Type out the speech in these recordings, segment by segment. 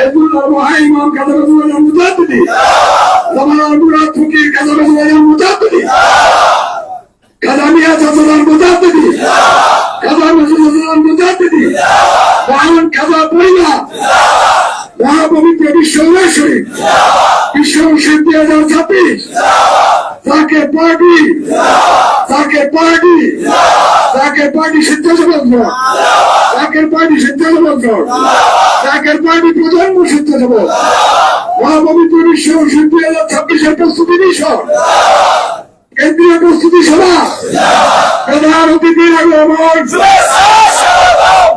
Hezbollah muhayman kadar mujaddidi. Zaman Murat Fukir kadar mujaddidi. Kadamiya Cazadan mujaddidi. Kadar Cazadan mujaddidi. মহান খাজা পরিবার মহাপবিত্র বিশ্ববাসী বিশ্ব শহীদ দুই হাজার ছাব্বিশ তাকে পার্টি তাকে পার্টি তাকে পার্টি সিদ্ধান্ত তাকে পার্টি সিদ্ধান্ত তাকে পার্টি প্রজন্ম সিদ্ধান্ত মহাপবিত্র বিশ্ব দুই হাজার ছাব্বিশের প্রস্তুতি মিশন কেন্দ্রীয় প্রস্তুতি সভা। প্রধান অতিথির আগমন।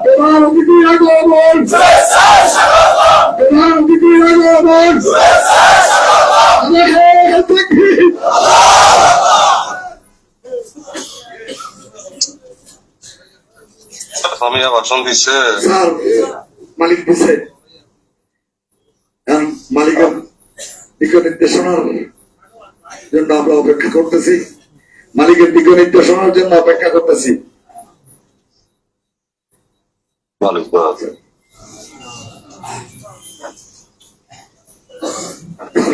প্রধান অতিথির আগমন। প্রধান অতিথির আগমন আমাদের তাকবীর। ভাষণ দিচ্ছে স্যার মালিক দিছে। এখন মালিকের দিক নির্দেশনার জন্য আমরা অপেক্ষা করতেছি। মালিকের দিক নির্দেশনার জন্য অপেক্ষা করতেছি। মালিক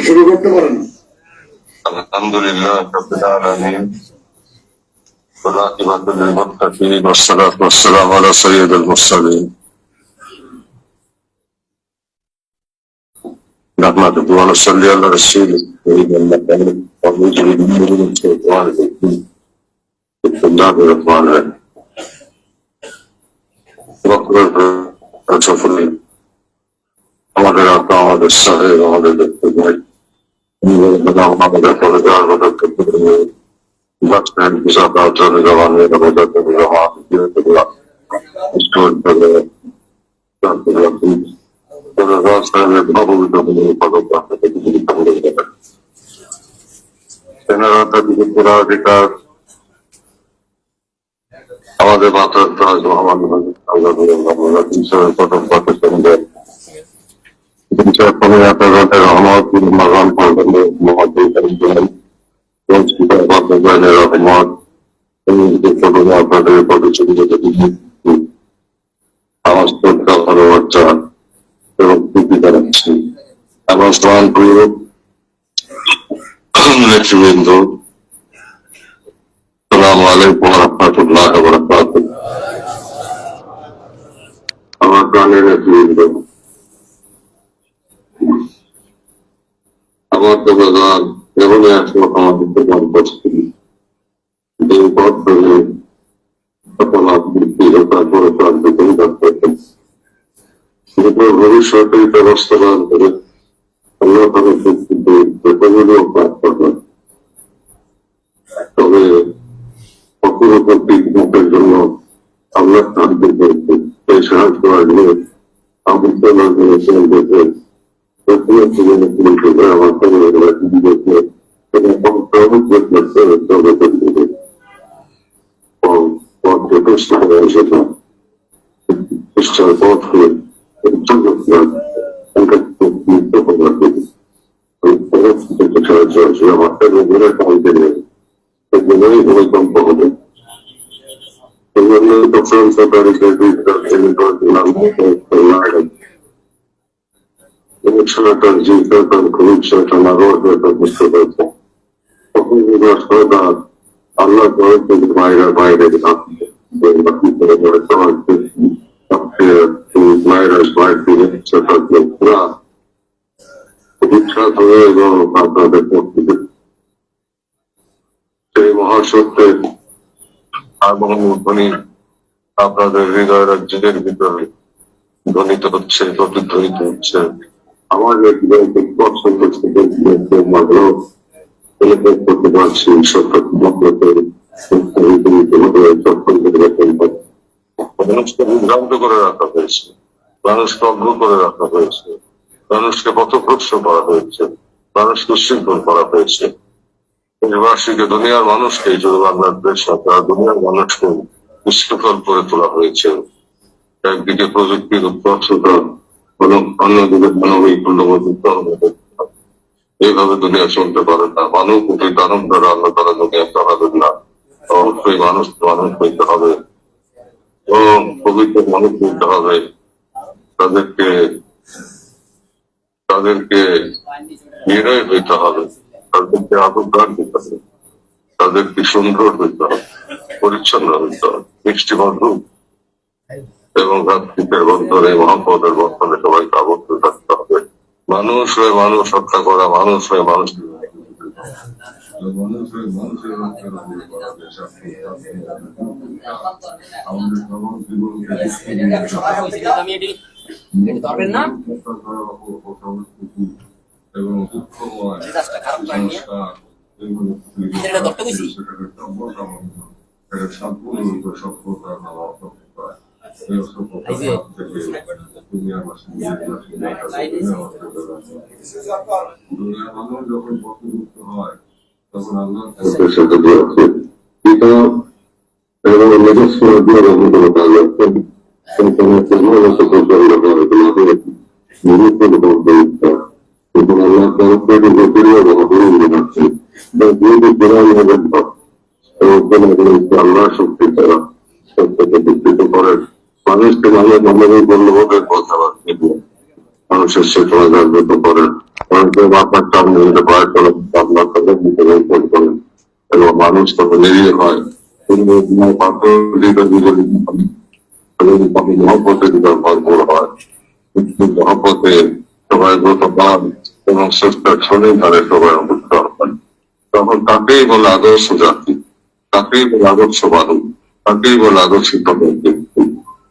শুরু করতে পারেন। আলহামদুলিল্লাহ والعاقبة للمتقين والصلاة والسلام على سيد المرسلين نحمده ونصلي على رسوله الكريم المكان ومجري من الشيطان الرجيم بسم الله الرحمن الرحيم وقرر رسول আমাদের আত্মা আমাদের সাহেব আমাদের দেখতে ভাই আমাদের ফলে যাওয়ার কথা Yapalım da bir de kabul edelim. Senaryoda bir de birazcık আমাদের মাথার আমরা ঈশ্বরের প্রথম পাকিস্তানকে পনে আপনাদের রহমত মাগান মহাদেব আপনাদের রহমত আপনাদের আমার শ্রদ্ধা ভালোবাসা এবং প্রীতি জানাচ্ছি আমার স্নান প্রিয় নেতৃবৃন্দ সালাম আলাইকুম রহমতুল্লাহ বরকাত আমার প্রাণের নেতৃবৃন্দ আমার তো বাগান এমন একসময় আমাদের প্রমাণ করছি যে পথ ধরে সকল আবৃত্তি ও তারপরে প্রান্ত পরিবার করতেন কিন্তু ভবিষ্যতে ব্যবস্থাবান করে তাদের শক্তিতে ব্যাপারগুলো প্রাপ্ত হয় তবে মুখের জন্য আমরা শান্তি পেয়েছি এই সাহায্য আসলে আমি চলার জন্য দেখে প্রথমে জীবনে শুরু করে আমার পরিবারের দিদিকে এবং প্রমুখ ব্যক্তিত্ব তবে করতে পথ যথেষ্ট হয়ে এসেছে চেষ্টার পথ হয়ে ভূমিকম্প হবে সেজন্য তখন সরকারি সরকার যে সরকার খুবই সরকার নাগর সরকার বুঝতে পারছে তখন যদি সরকার আল্লাহ করে যদি বাইরে বাইরে থাকবে ভাইরাস বাইরে দিয়ে থাকলে পুরা বিখ্যাত হয়ে এবং আপনাদের পক্ষে সেই মহাসত্যের এবং আপনাদের হৃদয় রাজ্যের ভিতরে ধ্বনিত হচ্ছে প্রতিধ্বনিত হচ্ছে আমার হৃদয়কে পছন্দ থেকে মানুষকে বিভ্রান্ত করে রাখা হয়েছে, মানুষকে অজ্ঞ করে রাখা হয়েছে, মানুষকে পথভ্রষ্ট করা হয়েছে, মানুষকে উশৃঙ্খল করা হয়েছে। দেশবাসীকে, দুনিয়ার মানুষকে শুধু বাংলাদেশ সরকার দুনিয়ার মানুষকে উশৃঙ্খল করে তোলা হয়েছে। একদিকে প্রযুক্তির অন্যদিকে মানবিক মূল্যবোধ এইভাবে দুনিয়া চলতে পারে না। মানব কোটি কারণ দ্বারা আল্লাহ তারা দুনিয়া চালাবেন না। অবশ্যই মানুষ মানুষ হইতে হবে। এবং পবিত্র মানুষ হইতে হবে। তাদেরকে তাদেরকে নির্ণয় হইতে হবে। তাদেরকে আবদার দিতে হবে। তাদেরকে সুন্দর হইতে হবে। পরিচ্ছন্ন হইতে হবে। মিষ্টি মধু এবং ভ্রাতৃত্বের বন্ধনে মহাপদের বন্ধনে সবাইকে আবদ্ধ থাকতে হবে মানুষ হয়ে মানুষ হত্যা করা মানুষ হয়ে মানুষ মানুষের মানুষের হত্যা আমাদের জীবনকে ধরবেন না এবং দুঃখময়। সংস্কার এটা সভ্যতার নামে অসভ্যতা। দুনিয়ার মানুষ যখন তখন আল্লাহ শক্তি তারা সত্যকে বিকৃত করেন মানুষকে মানুষ আমাদের বন্ধুবাদের কথাবার্তা দিয়ে মানুষের সেবা জাগ্রত করেন মানুষের মাথার সামনে যেতে পায় চলে আপনার তাদের রোপণ করেন। এবং মানুষ তখন নিরীহ হয়। তাকেই বলে আদর্শ জাতি, তাকেই বলে আদর্শ মানুষ তাকেই বলে আদর্শিত ব্যক্তি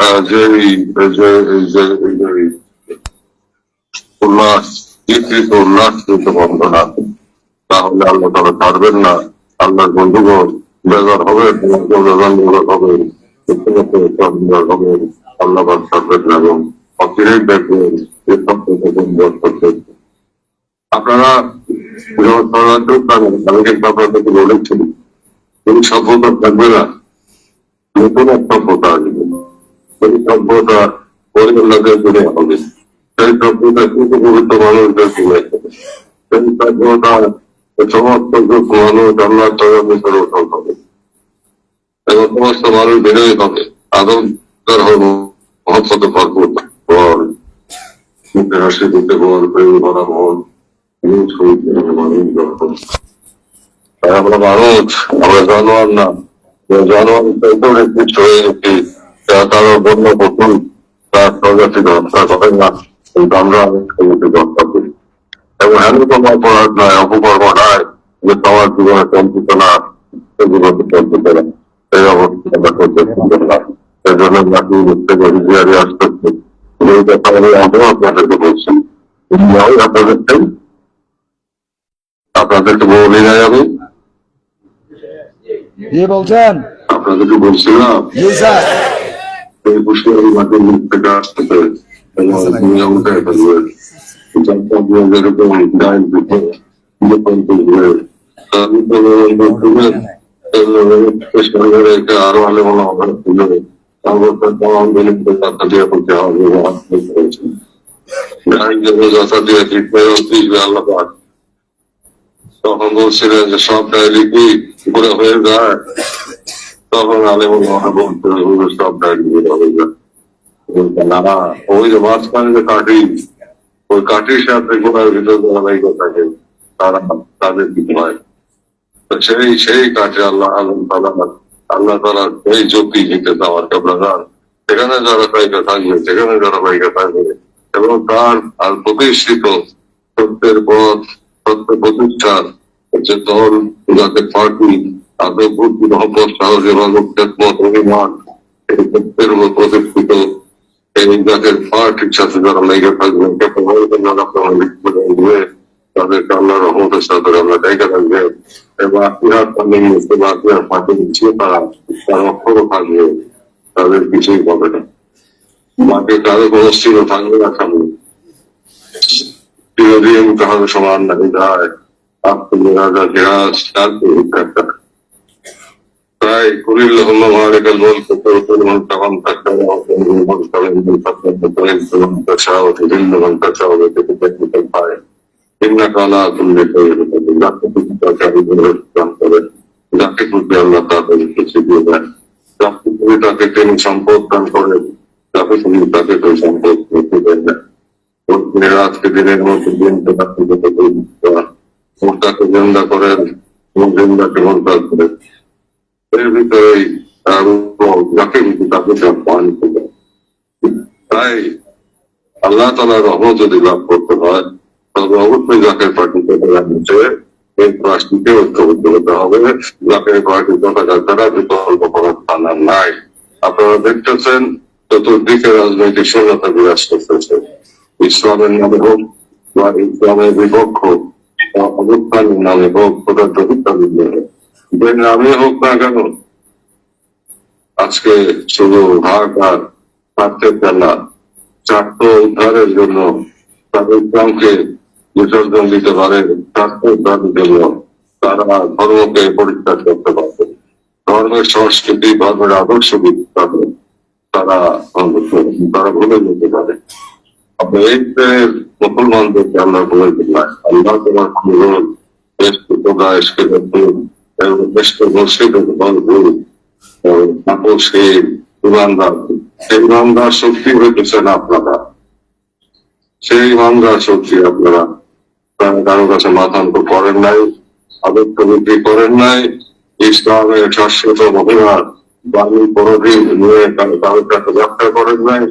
আহ, যে যে যে যে উল্লাস বিকৃত উল্লাস কিন্তু বন্ধ না তাহলে আল্লাহ তারা ছাড়বেন না আল্লাহর বন্ধুগণ বেজার হবে বেজার হবে হবে আল্লাহ ছাড়বেন না এবং অচিরেই দেখবেন সুন্দর করতে আপনারা আমি কিন্তু আপনাদেরকে বলেছি এই সভ্যতা থাকবে না নতুন এক সভ্যতা আসবে সেই সভ্যতা সেই সভ্যতা সমস্ত মানুষ আল্লাহ তাআলার ভিতরে উঠল হবে। এবং সমস্ত মানুষ বেরোয় হবে আদম, তার হল মহব্বতে ভরপুর। বল হাসি দিতে বল, প্রেম আমরা মানুষ, আমরা জানোয়ার না। জানোয়ার হয়ে গেছি তারা বন্য পশুন তার প্রজাতিকে হত্যা করে না কিন্তু আমরা অনেক প্রজাতিকে হত্যা করি এবং এমন কোনো অপরাধ নয় অপকর্ম নয় যে সবার জীবনে চলতিত না জীবনে চলতিত না। এই অবস্থা আমরা করতে পারব না। আসতেছে। এই কথা আমি আমিও আপনাদেরকে বলছি। আপনাদেরকে বলি নাই আমি? জি বলছেন? আপনাদেরকে বলছিলাম জি স্যার। এই হুঁশিয়ারি মাটির মুখ থেকে আসতেছে এবং দুনিয়া উঠে ফেলবে যাতে আপনারা যেরকম গায়ের ভিতরে যখন করবে তার ভিতরে করবেন সরকারকে আরও আলে মনে হবে তুলবে তারপর তামাম দিনের কথা দিয়ে করতে হবে গাড়ি যেন যথা দিয়ে ঠিক হয়ে উঠবে আল্লাহ পাক তখন বলছিলেন যে সব ডায়েরি কি করে হয়ে যায় তখন আলেম হবে সব ওই যে মাঝখানে যে কাঠি ওই কাঠির সাথে ধারাবাহিক থাকে তারা তাদের হয় সেই সেই কাঠে আল্লাহ আলম তালা আল্লাহ তালা সেই সেখানে যারা পাইকা থাকবে সেখানে যারা পাইকা থাকবে এবং তার আর প্রতিষ্ঠিত সত্যের পথ সত্য প্রতিষ্ঠান যে দল যাতে পার্টি তাদের বুদ্ধি মহব্বত সাহস এবং খেদমত অভিমান, এই সত্যের উপর প্রতিষ্ঠিত এই যাদের পার্টির সাথে যারা লেগে থাকবে যারা আপনারা লিখতে থাকবে তাদেরকে আল্লাহ রহমতের সাথে আমরা দেখে থাকবে এবং সামনে নিয়ে বা আত্মীয় পাশে নিচ্ছে তারা, তার অক্ষরও থাকবে, তাদের কিছুই পাবে না। মাকে তাদের স্থির থাকবে না সামনে প্রিয় বিরোধী তাহলে সমান না যায় আপনি রাজা একটা তাই মালিকাল মুলক তাশাউ ওয়া তুযিল্লু মান তাশাউ মান তাশাউ ওয়া তুযিল্লু মান তাশাউ ওয়া তুযিল্লু মান তাশাউ ইন্নাকা আলা কুল্লি শাইইন কাদির যাকে খুশি তাকে আমি বললাম করে যাকে খুশি আল্লাহ তাকে খুশি দিয়ে দেন যাকে খুশি তাকে তিনি সম্পদ দান করেন যাকে খুশি তাকে তিনি সম্পদ দিতে দেন না আজকে দিনের মতো দিন তো তাকে জিন্দা করেন জিন্দাকে মোর্তা করেন এর যাকে তাই আল্লাহ তালার রহমত যদি লাভ করতে হয় তবে অবশ্যই জাকের পার্টিতে নিচে এই প্লাস্টিকে ঐক্যবদ্ধ হতে হবে জাকের পার্টি যথাযথ তারা বিকল্প করার স্থান নাই আপনারা দেখতেছেন চতুর্দিকে রাজনৈতিক শূন্যতা বিরাজ করতেছে ইসলামের নামে হোক বা ইসলামের বিপক্ষ অবস্থানের নামে হোক ওটা দরিদ্র যে নামে হোক না কেন, আজকে শুধু ঢাকার স্বার্থের খেলা স্বার্থ উদ্ধারের জন্য তাদের ইসলামকে বিসর্জন দিতে পারে স্বার্থ উদ্ধারের জন্য তারা ধর্মকে পরিষ্কার করতে পারবে। ধর্মের সংস্কৃতি, ধর্মের আদর্শ দিতে পারবে তারা তারা ভুলে যেতে পারে। এই মুসলমানদেরকে আল্লাহ বলে দিলাম আল্লাহ তোমার খুব দেশ তোমরা এসকে এবং দেশকে মসজিদ ভুল তাপসী ইমানদার সেই ইমানদার শক্তি হইতেছেন আপনারা। সেই ইমানদার শক্তি আপনারা। কারও কাছে মাথান্ত করেন নাই আবেগ বিক্রি করেন নাই, ইসলামের শাশ্বত মহিলার বাণী পরধি নিয়ে কারও কাছে ব্যাখ্যা করেন নাই।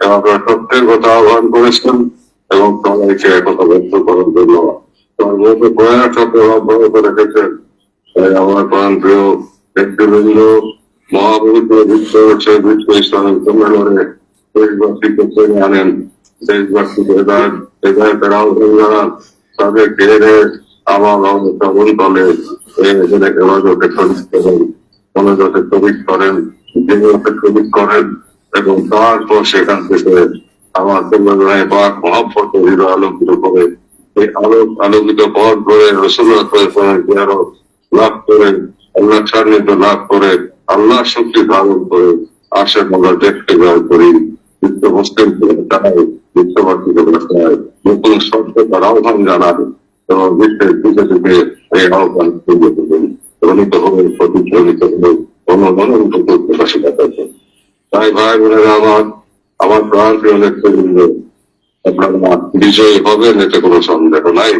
এবং সত্যের কথা আহ্বান করেছেন এবং সবাইকে একতা ব্যক্ত করার জন্য। তার মধ্যে প্রয়াস অব্যাহত রেখেছেন। আমার প্রাণ প্রিয় ব্যক্তিবৃন্দ, মহাপবিত্র বিশ্ব হচ্ছে বিশ্ব ইসলামিক সম্মেলনে দেশবাসীকে টেনে আনেন দেশবাসীকে হেদায়ত হেদায়তের আহ্বান জানান তাদের ঘেরে আমার শরিক করেন করেন, এবং তারপর সেখান থেকে আমার সম্মেলনে পাক হৃদয় আলোকিত করে, এই আলোক আলোকিত পথ ধরে রসুল্লাহ লাভ করে, আল্লাহ সান্নিধ্য লাভ করে, আল্লাহ শক্তি ধারণ করে আশা আমরা দেখতে জয় করি বিশ্ব মুসলিম নতুন আহ্বান এবং বিশ্বের এই আহ্বান তাই ভাই বোনেরা আমার আমার প্রাণ প্রিয় আপনারা বিজয়ী হবেন, এতে কোনো সন্দেহ নাই।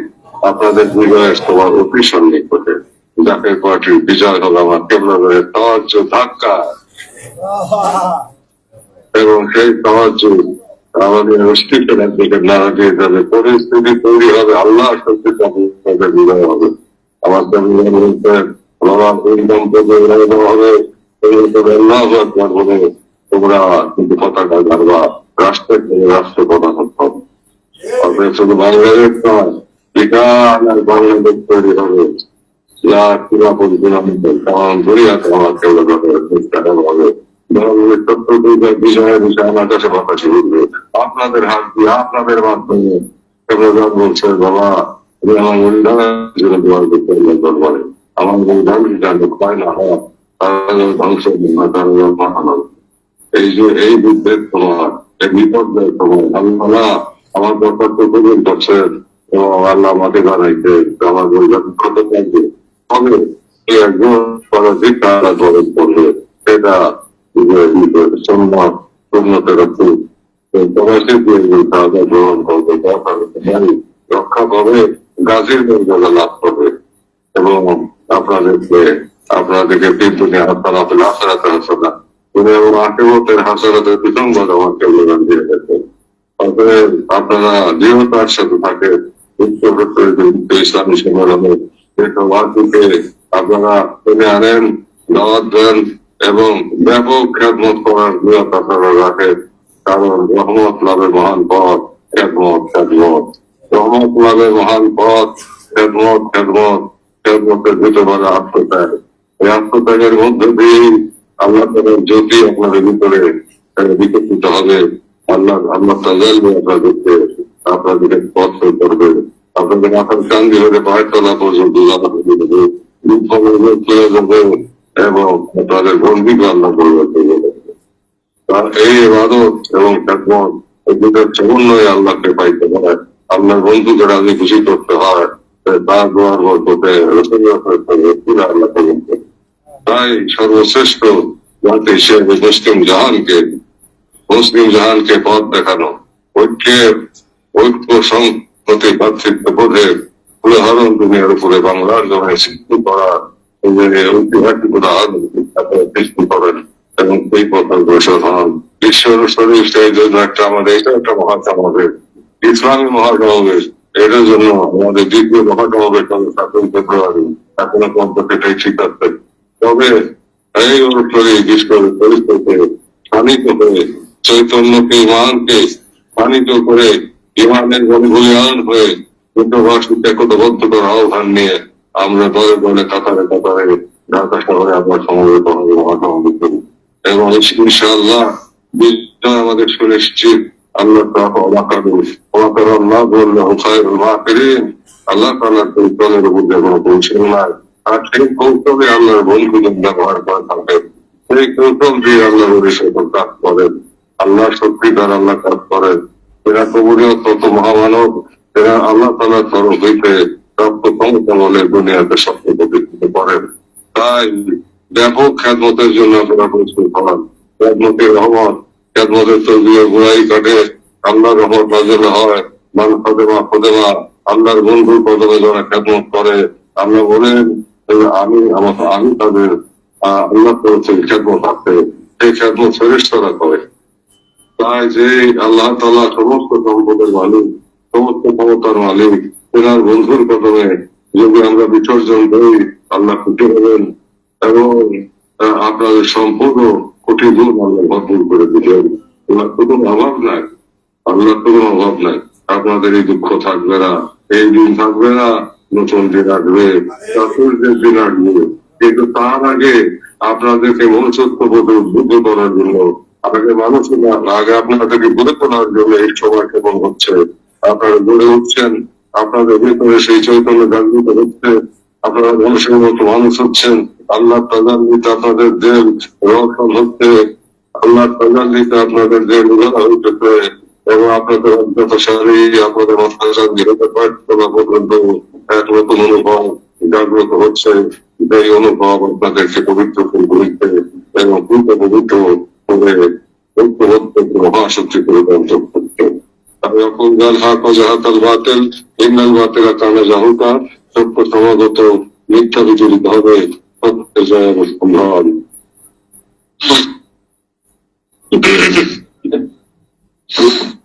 আপনাদের বিজয়ের তোমার অতি সন্নিকটে। জাতীয় পার্টির বিজয় হলো আমার কেবলের সাহায্য ধাক্কা। এবং সেই সাহায্য আমাদের অস্তিত্বের নাড়া দিয়ে যাবে, পরিস্থিতি তৈরি হবে, আল্লাহ সত্যি তাদের বিজয় হবে। আমার আল্লাহ তোমরা কিন্তু শুধু বাংলাদেশ বাংলাদেশ তৈরি হবে। পরিচালনা তেমন দুনিয়াতে আমার কেউ হবে বিষয়ে বিষয়ে আমার হাত তুমি আমার এই যে, এই যুদ্ধের সময় এই বিপদের সময় আল্লাহ আমার কর্তব্য কবুল করছেন। এবং আল্লাহ আমাকে জানাইছে আমার মূলধান কত থাকবে তবে এই একজন তারা বরণ করবে সেটা সম্মান, উন্নতের প্রবাসী তারা গ্রহণ করবে রক্ষা করে গাছের মর্যাদা লাভ করবে। এবং আপনাদেরকে আপনাদেরকে তিন দুনিয়া হাসানাতের হাসানাতে হাসানা এবং আশেবতের হাসানাতের বিসম্বাদ দিয়ে আপনারা দৃঢ়তার সাথে থাকে ইসলামী দেশবাসীকে আপনারা টেনে আনেন, দাওয়াত দেন এবং ব্যাপক খেদমত করার নিয়ত আপনারা রাখেন। কারণ রহমত লাভের মহান পথ, খেদমত খেদমত। রহমত লাভের মহান পথ, খেদমত খেদমত। খেদমতের ভিতরে আত্মত্যাগ। এই আত্মত্যাগের মধ্যে দিয়েই আল্লাহ তাদের জ্যোতি আপনাদের ভিতরে বিকশিত হবে। আল্লাহ আল্লাহ তাজাল আপনাদেরকে আপনাদের পথ করবে আপনাদের মাথার কান্দি হলে পায়ের তলা পর্যন্ত এবং আপনাদের বন্দিকে আল্লাহ করবে তার। তাই সর্বশ্রেষ্ঠ জাতি হিসেবে মুসলিম জাহানকে মুসলিম জাহানকে পথ দেখানো ঐক্যের ঐক্য সংহতি ভাতৃত্ব বোধের উদাহরণ দুনিয়ার উপরে বাংলার জমিনে সৃষ্টি করা। ঐতিহাসিক উদাহরণ সৃষ্টি করেন এবং জন্য একটা আমাদের, এটা একটা মহাসমাবেশ। ইসলামী মহাসমাবেশ, এটার জন্য আমাদের দ্বিতীয় মহাসমাবেশ হবে সাতই ফেব্রুয়ারি। এখনও পর্যন্ত এটাই ঠিক আছে। তবে এই অনুসারে বিশ্ব পরিস্থিতিতে স্থানিত হয়ে চৈতন্যকে ইমানকে স্থানিত করে ইমানের বলিয়ান হয়ে একতাবদ্ধ করার আহ্বান নিয়ে আমরা দলে দলে কাতারে কাতারে ঢাকা শহরে আমরা সমবেত হবে মহাসমাবেশ করি এবং ইনশাআল্লাহ বিজয় আমাদের সুনিশ্চিত আল্লাহ তাআলা ওয়াকাদু ওয়াকার আল্লাহ বললে খায়রুল মাকিরিন আল্লাহ তাআলার কৌশলের উপর যে কোনো কৌশল নাই আর সেই কৌশলে আল্লাহর বন্ধুদের ব্যবহার করে থাকেন সেই কৌশল দিয়ে আল্লাহ পরিষেবা কাজ করেন। আল্লাহ সত্যিকার আল্লাহ কাজ করেন। এরা কবরীয় তত মহামানব, এরা আল্লাহ তালার তরফ হইতে রক্ত ক্ষমতা দুনিয়াতে সত্য প্রতিষ্ঠিত করেন। তাই ব্যাপক খ্যাতমতের জন্য আপনারা প্রস্তুত হন। খ্যাতমতের রহমত খ্যাতমতের তরবিয়ে বুড়াই কাটে। আল্লাহর রহমত নাজেল হয়। মান ফদেমা ফদেমা আল্লাহর বন্ধুর কদমে যারা খ্যাতমত করে, আল্লাহ বলেন আমি আমার আমি তাদের আল্লাহ থেকে খ্যাতমত আছে। সেই খ্যাতমত ফেরেশতারা করে। তাই যে আল্লাহ তালা সমস্ত সম্পদের মালিক, সমস্ত ক্ষমতার মালিক তেনার বন্ধুর যদি আমরা বিসর্জন আল্লাহ হবেন এবং আপনাদের সম্পূর্ণ কোটি গুণ আল্লাহ ভরপুর করে তো কোনো অভাব নাই। আল্লাহ তো কোনো অভাব নাই। আপনাদের এই দুঃখ থাকবে না, এই দিন থাকবে না, নতুন দিন আসবে চাতুর্যের দিন আসবে। কিন্তু তার আগে আপনাদেরকে মনুষ্যত্ব বোধ উদ্বুদ্ধ করার জন্য আগে মানুষ আগে আপনাদেরকে গড়ে তোলার জন্য এই সময় কেমন হচ্ছে? আপনারা গড়ে উঠছেন, আপনাদের ভিতরে সেই চৈতন্য জাগৃত হচ্ছে, আপনারা মানুষের মতো মানুষ হচ্ছেন। আল্লাহ তাজান্নিতে আপনাদের দেহ রক্ষণ হচ্ছে। আল্লাহ তাজান্নিতে আপনাদের দেহ উদাহরণ হইতেছে এবং আপনাদের অজ্ঞাতসারী আপনাদের মাথায় নিহত করা পর্যন্ত এক নতুন অনুভব জাগ্রত হচ্ছে। এই অনুভব আপনাদেরকে পবিত্র করে এবং পূর্ণ পবিত্র করে ঐক্যবদ্ধ মহাশক্তি করে বন্ধ করতে আমি এখন গাল হাক জাহাতাল বাতিল ইন্নাল বাতিলা কানা জাহুকা সত্য সমাগত মিথ্যা বিচলিত হবে জয় সম্ভ্রম Cocina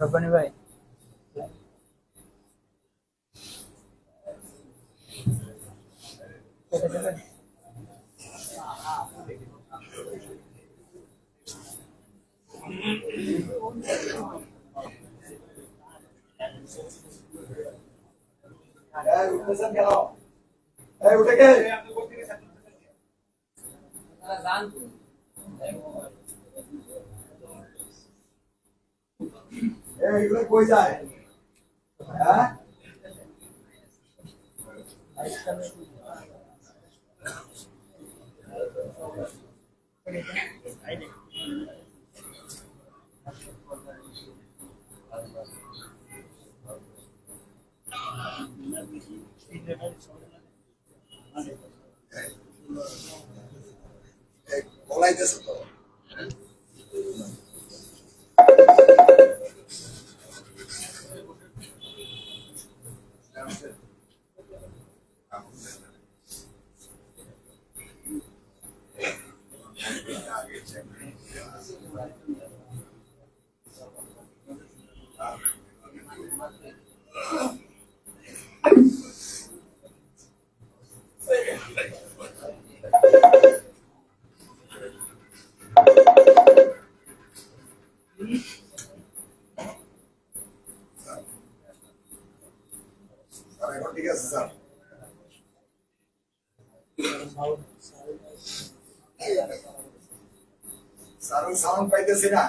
રબનભાઈ হয়ে যায় সাউন্ড পাইতেছি না।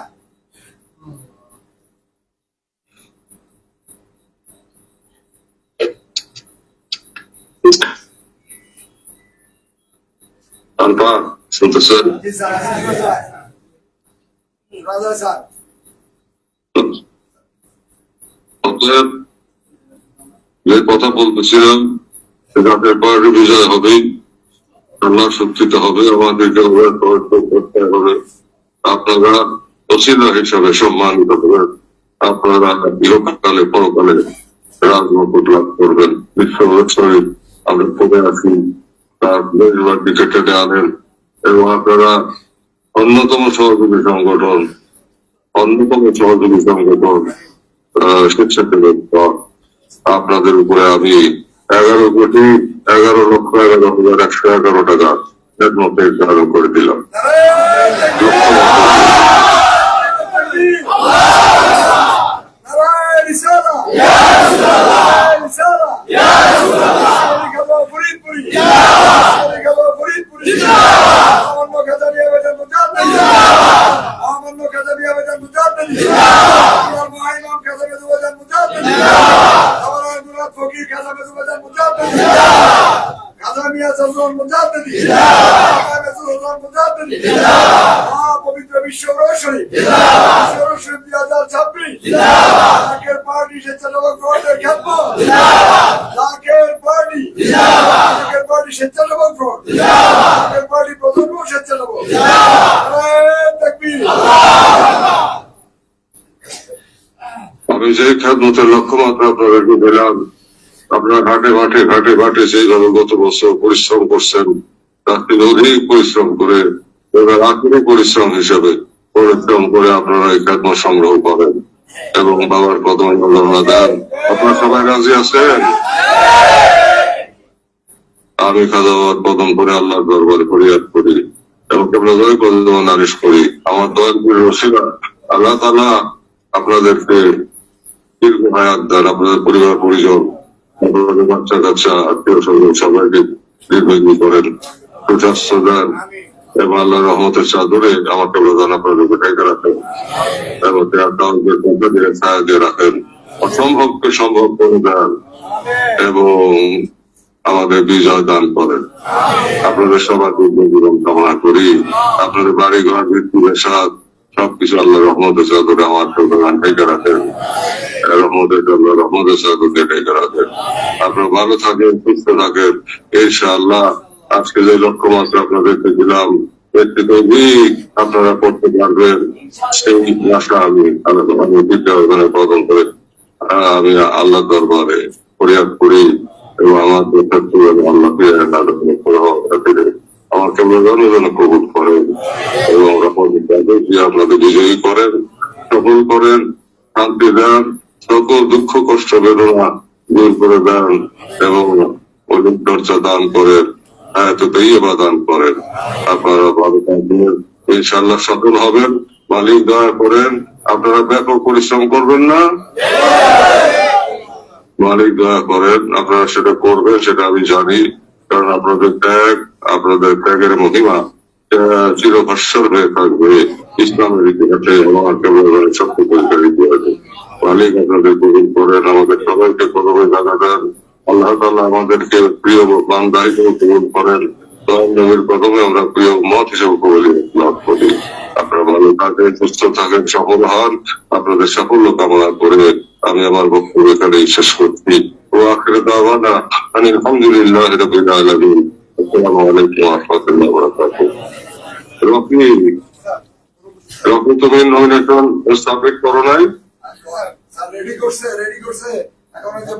রাজা স্যার অতএব যে কথা বলতেছিলাম সেটাতে পার্টি বিজয় হবেই। আল্লাহ শক্তিতে হবে আমাদেরকে করতে হবে। আপনারা অসিলা হিসাবে সম্মানিত হবেন। আপনারা ইহকালে পরকালে রাজমকুট লাভ করবেন। বিশ্ব শরীর আমরা পড়ে আছি। তার বেশিরভাগ দিকে টেনে আনেন এবং আপনারা অন্যতম সহযোগী সংগঠন, অন্যতম সহযোগী সংগঠন স্বেচ্ছাসেবক দল। আপনাদের উপরে আমি এগারো কোটি, এগারো লক্ষ, এগারো হাজার একশো এগারো টাকা খেদমতে নির্ধারণ করে দিলাম নারায়ণ লাখের পার্টি স্বেচ্ছাসেবক ফ্রন্টের খ্যাত লাখের পার্টি লাখের পার্টি স্বেচ্ছাসেবক ফ্রন্ট লাখের পার্টি প্রজন্ম স্বেচ্ছাসেবক আমি যে খেদমতের লক্ষ্যমাত্রা আপনাদেরকে দিলাম আপনারা ঘাটে মাঠে ঘাটে ঘাটে সেইভাবে গত বছর পরিশ্রম করছেন তার থেকে অধিক পরিশ্রম করে এবার আখেরি পরিশ্রম হিসেবে পরিশ্রম করে আপনারা এই খেদমত সংগ্রহ করেন। এবং বাবার কদমে দেন আপনারা সবাই রাজি আছেন? আমি খাজাবাদ কদম করে আল্লাহর দরবারে ফরিয়াদ করি এবং কেবল দয় কদম নালিশ করি। আমার দয়াল রসিলা, আল্লাহ তালা আপনাদেরকে দীর্ঘ হায়াত দেন, আপনাদের পরিবার, পরিজন, আপনাদের বাচ্চা কাচ্চা আত্মীয় স্বজন সবাইকে দীর্ঘজীবী করেন সুস্বাস্থ্য দেন। এবং আল্লাহ রহমতের চাদরে আমাকে প্রধান আপনাদের ঢেকে রাখেন এবং পক্ষ দিয়ে ছায়া দিয়ে রাখেন। অসম্ভবকে সম্ভব করে দেন এবং আমাদের বিজয় দান করেন। আপনাদের সবার জীবন কামনা করি। আপনাদের বাড়ি ঘর মৃত্যু পেশাদ সবকিছু আল্লাহ রহমতের চাদরে আমার প্রধান ঢেকে রাখেন। রহমতের জন্য রহমতের চাদরে ঢেকে রাখেন। আপনারা ভালো থাকেন, সুস্থ থাকেন। ইনশাআল্লাহ আজকে যে লক্ষ্যমাত্রা আপনাদেরকে দিলাম এর থেকে অধিক আপনারা করতে পারবেন। সেই আশা আমি আমি দ্বিতীয় প্রদান করে আমি আল্লাহ দরবারে ফরিয়াদ করি এবং আমার আল্লাহ আমার কেবল জনগণ কবুল করেন এবং আপনাদের বিজয়ী করেন সফল করেন, শান্তি দেন, সকল দুঃখ, কষ্ট, বেদনা দূর করে দেন এবং অলিক চর্চা দান করেন। এতটাই দান করেন। আপনারা ভালো থাকবেন। ইনশাল্লাহ সফল হবেন। মালিক দয়া করেন। আপনারা ব্যাপক পরিশ্রম করবেন না? মালিক দয়া করেন। আপনারা সেটা করবেন, সেটা আমি জানি। কারণ আপনাদের ত্যাগ, আপনাদের ত্যাগের মহিমা চিরভাস্বর হয়ে থাকবে। ইসলামের ইতিহাসে আমার কেবল সত্য পরিচয় ইতিহাসে মালিক আপনাদের কবুল করেন। আমাদের সবাইকে কদমে জানা দেন আল্লাহ তাল্লাহ আমাদেরকে প্রিয় বান্দা হিসেবে কবুল করেন। নবীর কদমে আমরা প্রিয় মত হিসেবে কবুল লাভ করি। আপনারা ভালো থাকেন, সুস্থ থাকেন, সফল হন, আপনাদের সাফল্য কামনা করে আমি আমার বক্তব্য এখানেই শেষ করছি। ও আখের দাওয়ানা আমি আলহামদুলিল্লাহ রবিল আলমিন। আসসালামু আলাইকুম রাহমাতুল্লাহি বারাকাতুহু। রকি রকি তুমি নমিনেশন সাবমিট করো নাই? রেডি করছে রেডি করছে। এখন যে